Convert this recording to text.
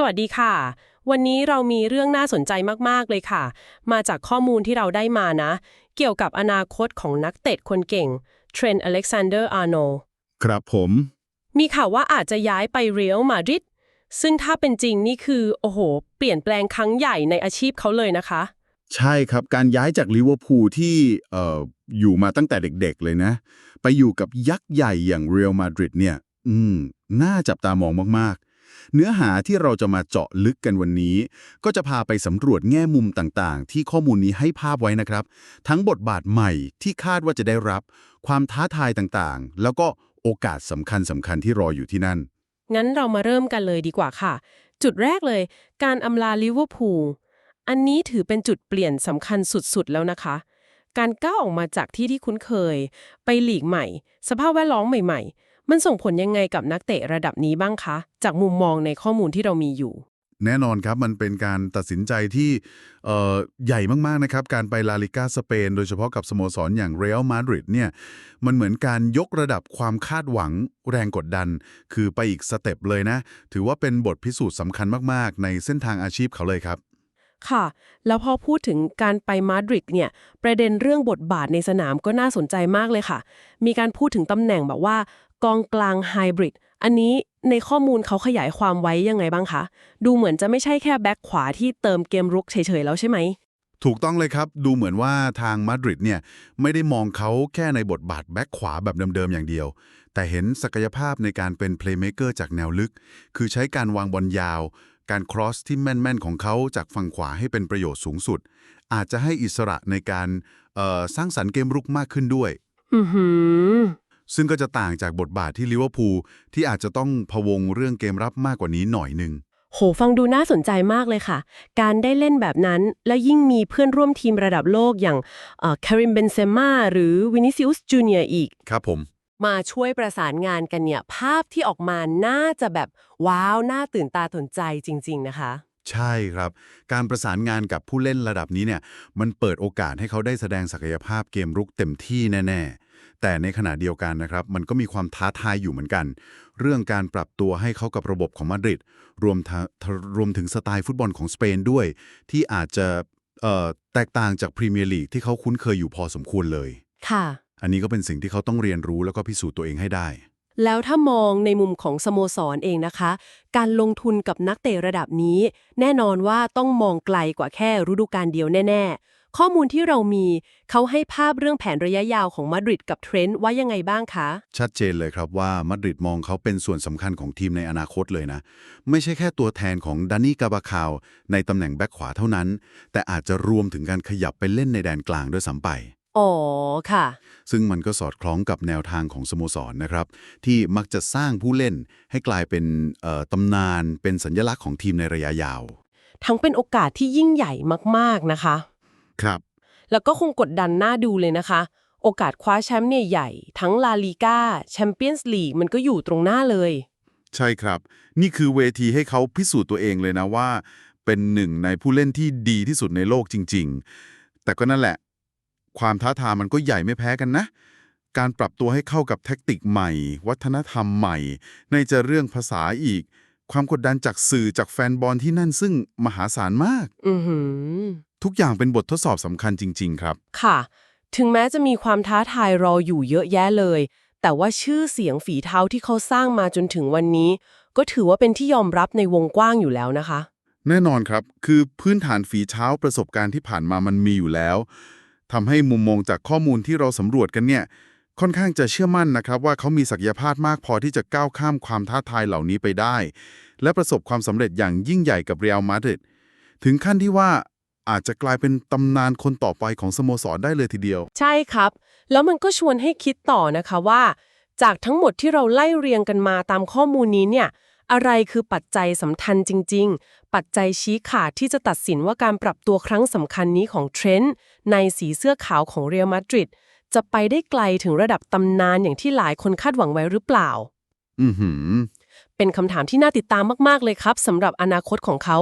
สวัสดีค่ะ วันนี้เรามีเรื่องน่าสนใจมาก ๆ เลยค่ะ มาจากข้อมูลที่เราได้มานะ เกี่ยวกับอนาคตของนักเตะคนเก่งเทรนต์อเล็กซานเดอร์อาร์โนครับผม มีข่าวว่าอาจจะย้ายไปเรอัลมาดริดซึ่งถ้าเป็นจริงนี่คือ โอ้โห เปลี่ยนแปลงครั้งใหญ่ในอาชีพเขาเลยนะคะ ใช่ครับการย้ายจากลิเวอร์พูลที่เอ่ออยู่มาตั้งแต่เด็กๆเลยนะ ไปอยู่กับยักษ์ใหญ่อย่างเรอัลมาดริดเนี่ย อืม น่าจับตามองมากๆ เนื้อหาที่เราจะมาเจาะลึกกันวันนี้ ก็จะพาไปสำรวจแง่มุมต่างๆ ที่ข้อมูลนี้ให้ภาพไว้นะครับ ทั้งบทบาทใหม่ที่คาดว่าจะได้รับ ความท้าทายต่างๆ แล้วก็โอกาสสำคัญสำคัญๆที่รออยู่ที่นั่น งั้นเรามาเริ่มกันเลยดีกว่าค่ะ จุดแรกเลย การอำลาลิเวอร์พูลอันนี้ถือเป็นจุดเปลี่ยนสำคัญสุดๆแล้วนะคะ การก้าวออกมาจากที่ที่คุ้นเคย ไปหลีกใหม่ สภาพแวดล้อมใหม่ ๆ มันส่งผลยังไงกับนักเตะระดับนี้บ้างคะ จากมุมมองในข้อมูลที่เรามีอยู่ แน่นอนครับมันเป็นการตัดสินใจที่เอ่อใหญ่มาก ๆ นะครับ การไปลาลิกาสเปน โดยเฉพาะกับสโมสรอย่างเรอัลมาดริดเนี่ยมันเหมือนการยกระดับความคาดหวังแรงกดดัน คือไปอีกสเต็ปเลยนะ ถือว่าเป็นบทพิสูจน์สำคัญมาก ๆ ในเส้นทางอาชีพเขาเลยครับค่ะ แล้วพอพูดถึงการไปมาดริดเนี่ย ประเด็นเรื่องบทบาทในสนามก็น่าสนใจมากเลยค่ะ มีการพูดถึงตำแหน่งแบบว่า กองกลางไฮบริดอันนี้ในข้อมูลเขาขยายความไว้ยังไงบ้างคะ ดูเหมือนจะไม่ใช่แค่แบ็คขวาที่เติมเกมรุกเฉยๆแล้วใช่ไหม ถูกต้องเลยครับ ดูเหมือนว่าทางมาดริดเนี่ยไม่ได้มองเขาแค่ในบทบาทแบ็คขวาแบบเดิมๆอย่างเดียว แต่เห็นศักยภาพในการเป็นเพลย์เม k เกอร์จากแนวลึก คือใช้การวางบอลยาว การครอสที่แม่นๆของเขาจากฝั่งขวาให้เป็นประโยชน์สูงสุด อาจจะให้อิสระในการเอ่อสร้างสรรค์เกมรุกมากขึ้นด้วย อือหือ ซึ่งก็จะต่างจากบทบาทที่ลิเวอร์พูลที่อาจจะต้องพะวงเรื่องเกมรับมากกว่านี้หน่อยหนึ่งโหฟังดูน่าสนใจมากเลยค่ะ การได้เล่นแบบนั้น แล้วยิ่งมีเพื่อนร่วมทีมระดับโลกอย่างคาริมเบนเซม่าหรือวินิซิอุสจูเนียอีก ครับผม มาช่วยประสานงานกันเนี่ย ภาพที่ออกมาน่าจะแบบ ว้าว น่าตื่นตาตื่นใจจริง ๆ นะคะ ใช่ครับ การประสานงานกับผู้เล่นระดับนี้เนี่ย มันเปิดโอกาสให้เขาได้แสดงศักยภาพเกมรุกเต็มที่แน่ ๆ แต่ในขณะเดียวกันนะครับ มันก็มีความท้าทายอยู่เหมือนกัน เรื่องการปรับตัวให้เขากับระบบของมาดริดรวมทั้งรวมถึงสไตล์ฟุตบอลของสเปนด้วย ที่อาจจะเอ่อแตกต่างจากพรีเมียร์ลีกที่เขาคุ้นเคยอยู่พอสมควรเลย ค่ะ อันนี้ก็เป็นสิ่งที่เขาต้องเรียนรู้แล้วก็พิสูจน์ตัวเองให้ได้ แล้วถ้ามองในมุมของสโมสรเองนะคะ การลงทุนกับนักเตะระดับนี้ แน่นอนว่าต้องมองไกลกว่าแค่ฤดูกาลเดียวแน่ ๆ ข้อมูลที่เรามีเขาให้ภาพเรื่องแผนระยะยาวของมาดริดกับเทรนต์ว่ายังไงบ้างคะ ชัดเจนเลยครับว่ามาดริดมองเขาเป็นส่วนสำคัญของทีมในอนาคตเลยนะ ไม่ใช่แค่ตัวแทนของดานี่กาบาคาวในตำแหน่งแบ็คขวาเท่านั้น แต่อาจจะรวมถึงการขยับไปเล่นในแดนกลางด้วยซ้ำไปอ๋อค่ะ ซึ่งมันก็สอดคล้องกับแนวทางของสโมสรนะครับ ที่มักจะสร้างผู้เล่นให้กลายเป็นเอ่อตำนานเป็นสัญลักษณ์ของทีมในระยะยาว ทั้งเป็นโอกาสที่ยิ่งใหญ่มาก ๆ นะคะ ครับ แล้วก็คงกดดันน่าดูเลยนะคะ โอกาสคว้าแชมป์เนี่ยใหญ่ ทั้งลาลีกาแชมเปี้ยนส์ลีกมันก็อยู่ตรงหน้าเลย ใช่ครับ นี่คือเวทีให้เขาพิสูจน์ตัวเองเลยนะว่า เป็นหนึ่งในผู้เล่นที่ดีที่สุดในโลกจริง ๆ แต่ก็นั่นแหละ ความท้าทายมันก็ใหญ่ไม่แพ้กันนะการปรับตัวให้เข้ากับแท็กติกใหม่ วัฒนธรรมใหม่ ในจะเรื่องภาษาอีก ความกดดันจากสื่อจากแฟนบอลที่นั่นซึ่งมหาศาลมาก อือหือ ทุกอย่างเป็นบททดสอบสำคัญจริง ๆ ครับ ค่ะ ถึงแม้จะมีความท้าทายรออยู่เยอะแยะเลย แต่ว่าชื่อเสียงฝีเท้าที่เขาสร้างมาจนถึงวันนี้ ก็ถือว่าเป็นที่ยอมรับในวงกว้างอยู่แล้วนะคะ แน่นอนครับ คือพื้นฐานฝีเท้าประสบการณ์ที่ผ่านมามันมีอยู่แล้วทำให้มุมมองจากข้อมูลที่เราสำรวจกันเนี่ย ค่อนข้างจะเชื่อมั่นนะครับ ว่าเขามีศักยภาพมากพอที่จะก้าวข้ามความท้าทายเหล่านี้ไปได้ และประสบความสำเร็จอย่างยิ่งใหญ่กับเรอัลมาดริดถึงขั้นที่ว่า อาจจะกลายเป็นตำนานคนต่อไปของสโมสรได้เลยทีเดียว ใช่ครับ แล้วมันก็ชวนให้คิดต่อนะคะว่า จากทั้งหมดที่เราไล่เรียงกันมาตามข้อมูลนี้เนี่ย อะไรคือปัจจัยสำคัญจริง ๆ ปัจจัยชี้ขาดที่จะตัดสินว่าการปรับตัวครั้งสำคัญนี้ของเทรนต์ในสีเสื้อขาวของเรอัลมาดริดจะไปได้ไกลถึงระดับตำนานอย่างที่หลายคนคาดหวังไว้หรือเปล่า อือหือ เป็นคำถามที่น่าติดตามมาก ๆ เลยครับสำหรับอนาคตของเขา